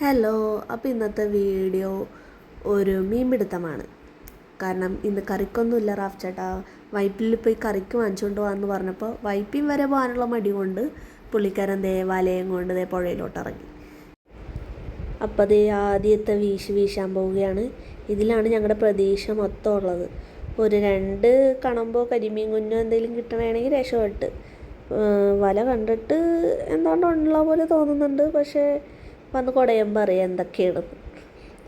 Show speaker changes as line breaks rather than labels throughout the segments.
Hello അപ്പോൾ ഇന്നത്തെ video ഒരു മീൻ പിടുത്തമാണ് കാരണം ഇന്ന് കറിക്കൊന്നുമില്ല റാഫ് ചേട്ടാ വൈപ്പിൽ പോയി കറിക്ക് വാങ്ങിച്ചുകൊണ്ട് പോകാമെന്ന് പറഞ്ഞപ്പോൾ വൈപ്പിൻ വരെ പോകാനുള്ള മടി കൊണ്ട് പുള്ളിക്കാരൻ ദേ വലയും കൊണ്ട് ദേ പുഴയിലോട്ട് ഇറങ്ങി അപ്പോൾ അതേ ആദ്യത്തെ വീശി വീശാൻ പോവുകയാണ്. ഇതിലാണ് ഞങ്ങളുടെ പ്രതീക്ഷ മൊത്തം ഉള്ളത്. ഒരു രണ്ട് കണമ്പോ കരിമീൻ കുഞ്ഞോ എന്തെങ്കിലും കിട്ടണമെങ്കിൽ രക്ഷപ്പെട്ട്. വല കണ്ടിട്ട് എന്താണ്ട് ഉള്ള പോലെ തോന്നുന്നുണ്ട്. പക്ഷേ വന്ന് കുടയം പറയുക എന്തൊക്കെയാണെന്ന്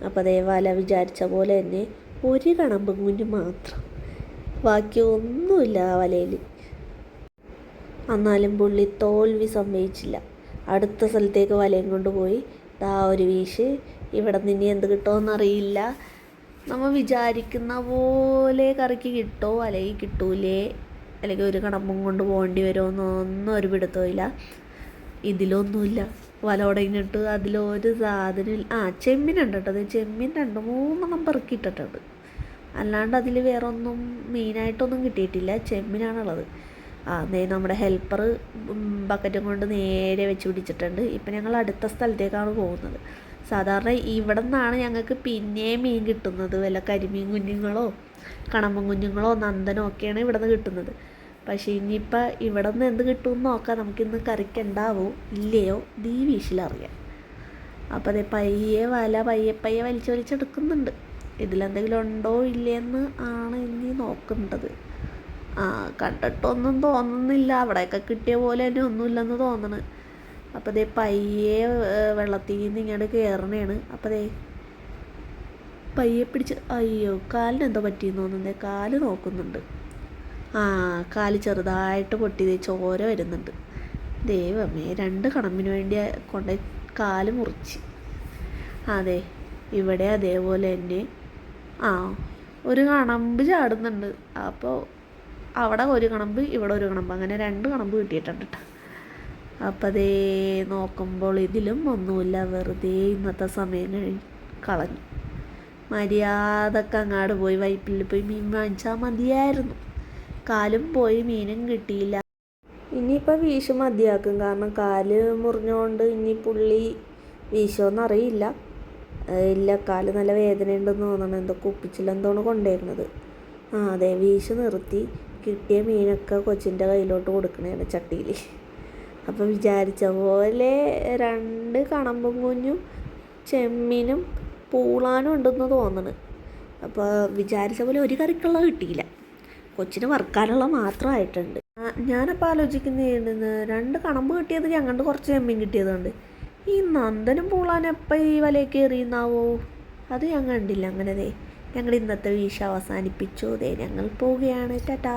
അപ്പോൾ ദേവാല വല വിചാരിച്ച പോലെ തന്നെ ഒരു കണമ്പ് കുഞ്ഞ് മാത്രം. ബാക്കി ഒന്നുമില്ല ആ വലയിൽ എന്നാലും പുള്ളി തോൽവി സമ്മതിച്ചില്ല. അടുത്ത സ്ഥലത്തേക്ക് വലയും കൊണ്ടുപോയി ദാ ഒരു വീശ് ഇവിടെ നിന്ന് എന്ത് കിട്ടുമെന്നറിയില്ല നമ്മൾ വിചാരിക്കുന്ന പോലെ കറിക്ക് കിട്ടുമോ അല്ലെങ്കിൽ കിട്ടൂലേ? അല്ലെങ്കിൽ ഒരു കണമ്പും കൊണ്ട് പോകേണ്ടി വരുമോ എന്നൊന്നും ഒരു പിടുത്തമില്ല ഇതിലൊന്നുമില്ല. വല ഉടങ്ങിയിട്ട് അതിലൊരു സാധനം ആ ചെമ്മീനുണ്ട് കേട്ടോ. അത് ചെമ്മീൻ രണ്ട് മൂന്നെണ്ണം പെറുക്കിയിട്ടിട്ടുണ്ട് അല്ലാണ്ട് അതിൽ വേറെ ഒന്നും മെയിനായിട്ടൊന്നും കിട്ടിയിട്ടില്ല. ചെമ്മീനാണുള്ളത്. ആ നേ നമ്മുടെ ഹെൽപ്പർ ബക്കറ്റും കൊണ്ട് നേരെ വെച്ച് പിടിച്ചിട്ടുണ്ട്. ഇപ്പം ഞങ്ങൾ അടുത്ത സ്ഥലത്തേക്കാണ് പോകുന്നത്. സാധാരണ ഇവിടെ നിന്നാണ് ഞങ്ങൾക്ക് പിന്നെയും മീൻ കിട്ടുന്നത്. വല്ല കരിമീൻ കുഞ്ഞുങ്ങളോ കണമ്പൻ കുഞ്ഞുങ്ങളോ നന്ദനോ ഒക്കെയാണ് ഇവിടെ നിന്ന് കിട്ടുന്നത്. പക്ഷേ ഇനിയിപ്പോൾ ഇവിടെ നിന്ന് എന്ത് കിട്ടുമെന്ന് നോക്കാം. നമുക്കിന്ന് കറിക്കുണ്ടാവോ ഇല്ലയോ ദീ വീശിലറിയാം. അപ്പോൾ അതേ പയ്യെ വല പയ്യെ പയ്യെ വലിച്ചു വലിച്ചെടുക്കുന്നുണ്ട്. ഇതിലെന്തെങ്കിലും ഉണ്ടോ ഇല്ലയെന്ന് ആണ് ഇനി നോക്കുന്നത്. ആ കണ്ടിട്ടൊന്നും തോന്നുന്നില്ല. അവിടെയൊക്കെ കിട്ടിയ പോലെ തന്നെ ഒന്നുമില്ലെന്ന് തോന്നണ്. അപ്പോൾ ദേ പയ്യെ വെള്ളത്തിൽ നിന്ന് ഇങ്ങോട്ട് കയറണേണ് അപ്പോൾ ദേ പയ്യെ പിടിച്ച് അയ്യോ കാലിന് എന്തോ പറ്റിയെന്ന് തോന്നുന്നേ കാൽ നോക്കുന്നുണ്ട്. ആ കാൽ ചെറുതായിട്ട് പൊട്ടി ചോര വരുന്നുണ്ട്. ദൈവമേ രണ്ട് കണമ്പിന് വേണ്ടി കൊണ്ട് കാൽ മുറിച്ച്. അതെ ഇവിടെ അതേപോലെ തന്നെ. ആ ഒരു കണമ്പ് ചാടുന്നുണ്ട്. അപ്പോൾ അവിടെ ഒരു കണമ്പ് ഇവിടെ ഒരു കണമ്പ് അങ്ങനെ രണ്ട് കണമ്പ് കിട്ടിയിട്ടുണ്ട് കേട്ടോ അപ്പം അതേ നോക്കുമ്പോൾ ഇതിലും ഒന്നുമില്ല. വെറുതെ ഇന്നത്തെ സമയം കഴിഞ്ഞ് കളഞ്ഞു. മര്യാദയ്ക്ക് അങ്ങാട് പോയി വൈപ്പിൽ പോയി മീൻ വാങ്ങിച്ചാൽ മതിയായിരുന്നു. കാലും പോയി മീനും കിട്ടിയില്ല. ഇനിയിപ്പോൾ വീശ് മതിയാക്കും. കാരണം കാൽ മുറിഞ്ഞുകൊണ്ട് ഇനി പുള്ളി വീശോന്നറിയില്ല ഇല്ല കാൽ നല്ല വേദനയുണ്ടെന്ന് തോന്നണം. എന്തോ കുപ്പിച്ചില്ലെന്തോണ് കൊണ്ടുവരുന്നത്. ആ അതെ വീശ് നിർത്തി കിട്ടിയ മീനൊക്കെ കൊച്ചിന്റെ കയ്യിലോട്ട് കൊടുക്കണേണ് ചട്ടിയിൽ അപ്പം വിചാരിച്ച പോലെ രണ്ട് കണമ്പും കുഞ്ഞും ചെമ്മീനും പൂളാനും ഉണ്ടെന്ന് തോന്നണ്. അപ്പോൾ വിചാരിച്ച പോലെ ഒരു കറിക്കുള്ള കിട്ടിയില്ല. കൊച്ചിന് വറുക്കാനുള്ള മാത്രമായിട്ടുണ്ട്. ഞാനപ്പോൾ ആലോചിക്കുന്നതാണ് രണ്ട് കണമ്പ് കിട്ടിയത് ഞങ്ങളുടെ കുറച്ച് ചെമ്മീൻ കിട്ടിയതുണ്ട് ഈ നന്ദനും പൂളാൻ എപ്പോൾ ഈ വലയൊക്കെ എറിയുന്നാവോ? അത് ഞാൻ കണ്ടില്ല അങ്ങനെ ദേ ഞങ്ങൾ ഇന്നത്തെ വീശ അവസാനിപ്പിച്ചു ദേ. ഞങ്ങൾ പോവുകയാണ്. ടാറ്റാ.